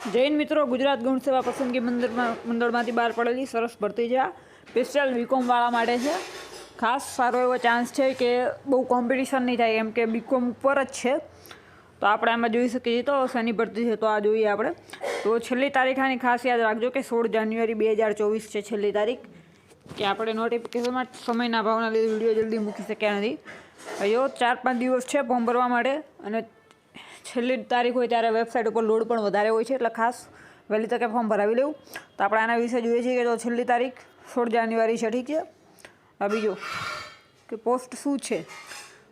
જૈન મિત્રો, ગુજરાત ગૌણ સેવા પસંદગી મંદિરમાં, મંડળમાંથી બહાર પડેલી સરસ ભરતી આ સ્પેશિયલ બીકોમવાળા માટે છે. ખાસ સારો એવો ચાન્સ છે કે બહુ કોમ્પિટિશન નહીં થાય, એમ કે બીકોમ ઉપર જ છે. તો આપણે આમાં જોઈ શકીએ છીએ તો શેની ભરતી છે તો આ જોઈએ આપણે. તો છેલ્લી તારીખ આની ખાસ યાદ રાખજો કે સોળ જાન્યુઆરી બે હજાર ચોવીસ છે છેલ્લી તારીખ. કે આપણે નોટિફિકેશનમાં સમયના ભાવના લીધે વીડિયો જલ્દી મૂકી શક્યા નથી. હજુ ચાર પાંચ દિવસ છે ફોર્મ ભરવા માટે અને છેલ્લી તારીખ હોય ત્યારે વેબસાઇટ ઉપર લોડ પણ વધારે હોય છે, એટલે ખાસ વહેલી તકે ફોર્મ ભરાવી લેવું. તો આપણે આના વિશે જોઈએ છીએ કે જો છેલ્લી તારીખ સોળ જાન્યુઆરી છે, ઠીક છે? બીજું કે પોસ્ટ શું છે?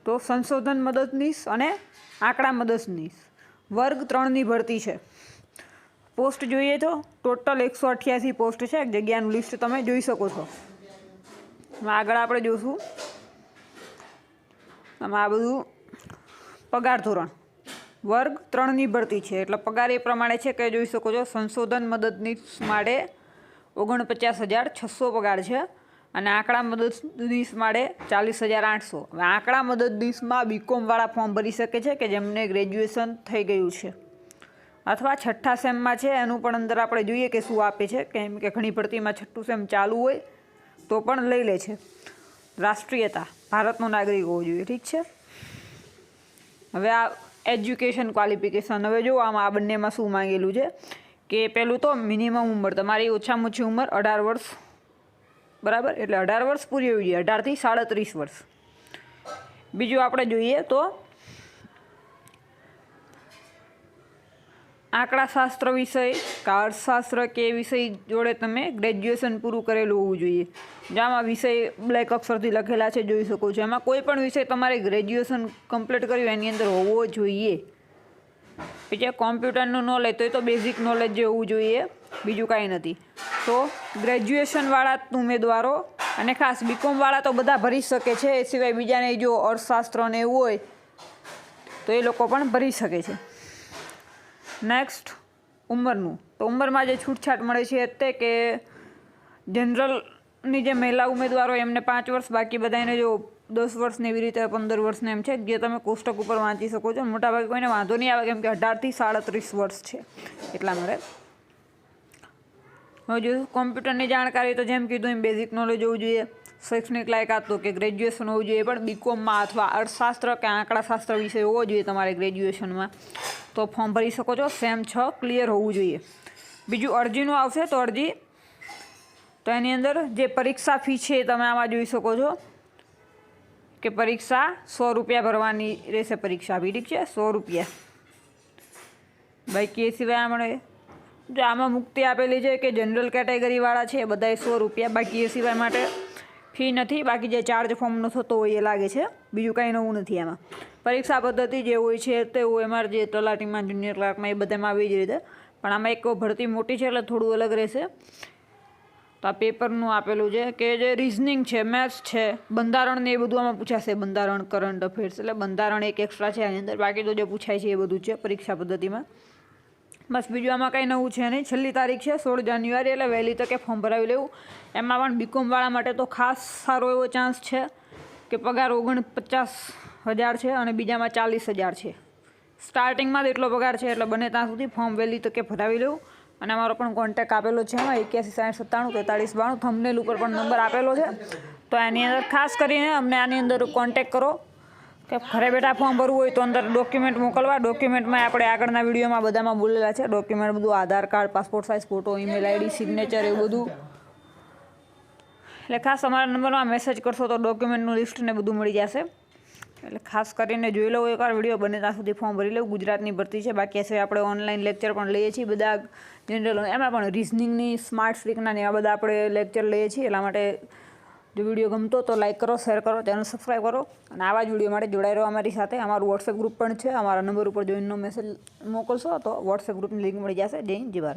તો સંશોધન મદદનીશ અને આંકડા મદદનીશ. વર્ગ ત્રણની ભરતી છે. પોસ્ટ જોઈએ તો ટોટલ એકસો અઠ્યાસી પોસ્ટ છે જગ્યાનું લિસ્ટ તમે જોઈ શકો છો. આગળ આપણે જોઈશું આમાં આ બધું પગાર ધોરણ. વર્ગ ત્રણની ભરતી છે. એટલે પગાર એ પ્રમાણે છે કે જોઈ શકો છો, સંશોધન મદદનીશ માટે ઓગણપચાસ હજાર છસો પગાર છે અને આંકડા મદદનીશ માટે ચાલીસ હજાર આઠસો. હવે આંકડા મદદનીશમાં બીકોમવાળા ફોર્મ ભરી શકે છે કે જેમને ગ્રેજ્યુએશન થઈ ગયું છે. અથવા છઠ્ઠા સેમમાં છે, એનું પણ અંદર આપણે જોઈએ કે શું આપે છે. કેમ કે ઘણી ભરતીમાં છઠ્ઠું સેમ ચાલુ હોય તો પણ લઈ લે છે. રાષ્ટ્રીયતા, ભારતનો નાગરિક હોવો જોઈએ. ઠીક છે? હવે આ એજ્યુકેશન ક્વોલિફિકેશન. હવે જો આમાં આ બંનેમાં શું માંગેલું છે કે પહેલું તો મિનિમમ ઉંમર. તમારી ઓછામાં ઓછી ઉંમર અઢાર વર્ષ. બરાબર? એટલે અઢાર વર્ષ પૂરી હોવી જોઈએ. અઢારથી સાડત્રીસ વર્ષ. બીજું આપણે જોઈએ તો આંકડાશાસ્ત્ર વિષય કે અર્થશાસ્ત્ર કે એ વિષય જોડે તમે ગ્રેજ્યુએશન પૂરું કરેલું હોવું જોઈએ. જેમાં વિષય બ્લેક અક્ષરથી લખેલા છે, જોઈ શકો છો. એમાં કોઈ પણ વિષય તમારે ગ્રેજ્યુએશન કમ્પ્લીટ કર્યું એની અંદર હોવો જોઈએ. પછી કોમ્પ્યુટરનું નોલેજ તો એ તો બેઝિક નોલેજ જે હોવું જોઈએ, બીજું કાંઈ નથી. તો ગ્રેજ્યુએશનવાળા ઉમેદવારો અને ખાસ બીકોમવાળા તો બધા ભરી શકે છે, એ સિવાય બીજાને જો અર્થશાસ્ત્ર ને એવું હોય, તો એ લોકો પણ ભરી શકે છે. નેક્સ્ટ ઉંમરનું. તો ઉંમરમાં જે છૂટછાટ મળે છે તે કે જનરલની જે મહિલા ઉમેદવારો એમને પાંચ વર્ષ, બાકી બધાને જો દસ વર્ષને એવી રીતે, પંદર વર્ષને એમ છે, જે તમે કોષ્ટક ઉપર વાંચી શકો છો. મોટાભાગે કોઈને વાંધો નહીં આવે, કેમ કે અઢારથી સાડત્રીસ વર્ષ છે. એટલા માટે હવે જો કોમ્પ્યુટરની જાણકારી, તો જેમ કીધું એમ બેઝિક નોલેજ હોવું જોઈએ. શૈક્ષણિક લાયકાત તો કે ગ્રેજ્યુએશન હોવું જોઈએ, પણ બીકોમમાં અથવા અર્થશાસ્ત્ર કે આંકડાશાસ્ત્ર વિષય હોવો જોઈએ તમારે ગ્રેજ્યુએશનમાં તો ફોર્મ ભરી શકો છો સેમ છ ક્લિયર હોવું જોઈએ. બીજું અરજીનું આવશે તો અરજી. તો એની અંદર જે પરીક્ષા ફી છે તમે આમાં જોઈ શકો છો. કે પરીક્ષા સો રૂપિયા ભરવાની રહેશે પરીક્ષા ફી ઠીક છે? સો રૂપિયા. બાકી એ સિવાય આપણે જો આમાં મુક્તિ આપેલી છે કે જનરલ કેટેગરીવાળા છે બધાએ સો રૂપિયા. બાકી એ સિવાય માટે ફી નથી, બાકી જે ચાર્જ ફોર્મનો થતો હોય એ લાગે છે. બીજું કાંઈ નવું નથી એમાં. પરીક્ષા પદ્ધતિ જે હોય છે તે હોય અમારે જે તલાટીમાં જુનિયર ક્લાર્કમાં એ બધામાં આવી જ રીતે. પણ આમાં એક ભરતી મોટી છે એટલે થોડું અલગ રહેશે. તો આ પેપરનું આપેલું છે કે જે રિઝનિંગ છે મેથ્સ છે, બંધારણ એ બધું આમાં પૂછાશે. બંધારણ કરંટ અફેર્સ એટલે બંધારણ એક એક્સ્ટ્રા છે આની અંદર. બાકી તો જે પૂછાય છે એ બધું છે પરીક્ષા પદ્ધતિમાં. બસ બીજું આમાં કંઈ નવું છે નહીં. છેલ્લી તારીખ છે, સોળ જાન્યુઆરી, એટલે વહેલી તકે ફોર્મ ભરાવી લેવું. એમાં પણ બીકોમવાળા માટે તો ખાસ સારો એવો ચાન્સ છે કે પગાર ઓગણ પચાસ હજાર છે અને બીજામાં ચાલીસ હજાર છે. સ્ટાર્ટિંગમાં જ એટલો પગાર છે, એટલે બને ત્યાં સુધી ફોર્મ વહેલી તકે ભરાવી લેવું. અને અમારો પણ કોન્ટેક આપેલો છે, એમાં એક્યાસી સાઠ સત્તાણું, તેતાળીસ, બાણું. થંબનેલ ઉપર પણ નંબર આપેલો છે. તો એની અંદર ખાસ કરીને અમને આની અંદર કોન્ટેક કરો. કે ઘરે બેઠા ફોર્મ ભરવું હોય તો અંદર ડોક્યુમેન્ટ મોકલવા. ડોક્યુમેન્ટમાં આપણે આગળના વિડીયોમાં બધામાં બોલેલા છે. ડોક્યુમેન્ટ બધું Aadhaar card passport size photo email ID signature એવું બધું. એટલે ખાસ અમારા નંબરમાં મેસેજ કરશો તો ડોક્યુમેન્ટનું લિસ્ટ ને બધું મળી જશે. એટલે ખાસ કરીને જોઈ લઉં એકવાર, વીડિયો બને ત્યાં સુધી ફોર્મ ભરી લઉં. ગુજરાતની ભરતી છે. બાકી છે આપણે ઓનલાઈન લેક્ચર પણ લઈએ છીએ બધા જનરલ એમાં પણ રિઝનિંગની સ્માર્ટ સ્ટ્રીકના ને એવા બધા આપણે લેક્ચર લઈએ છીએ. એટલા માટે જો વીડિયો ગમતો તો લાઇક કરો શેર કરો ચેનલ સબસ્ક્રાઈબ કરો. અને આવા જ વીડિયો માટે જોડાઈ રહો અમારી સાથે. અમારું વોટ્સએપ ગ્રુપ પણ છે. અમારા નંબર ઉપર જોઈનનો મેસેજ મોકલશો તો વોટ્સએપ ગ્રુપની લિંક મળી જશે. જય ભારત.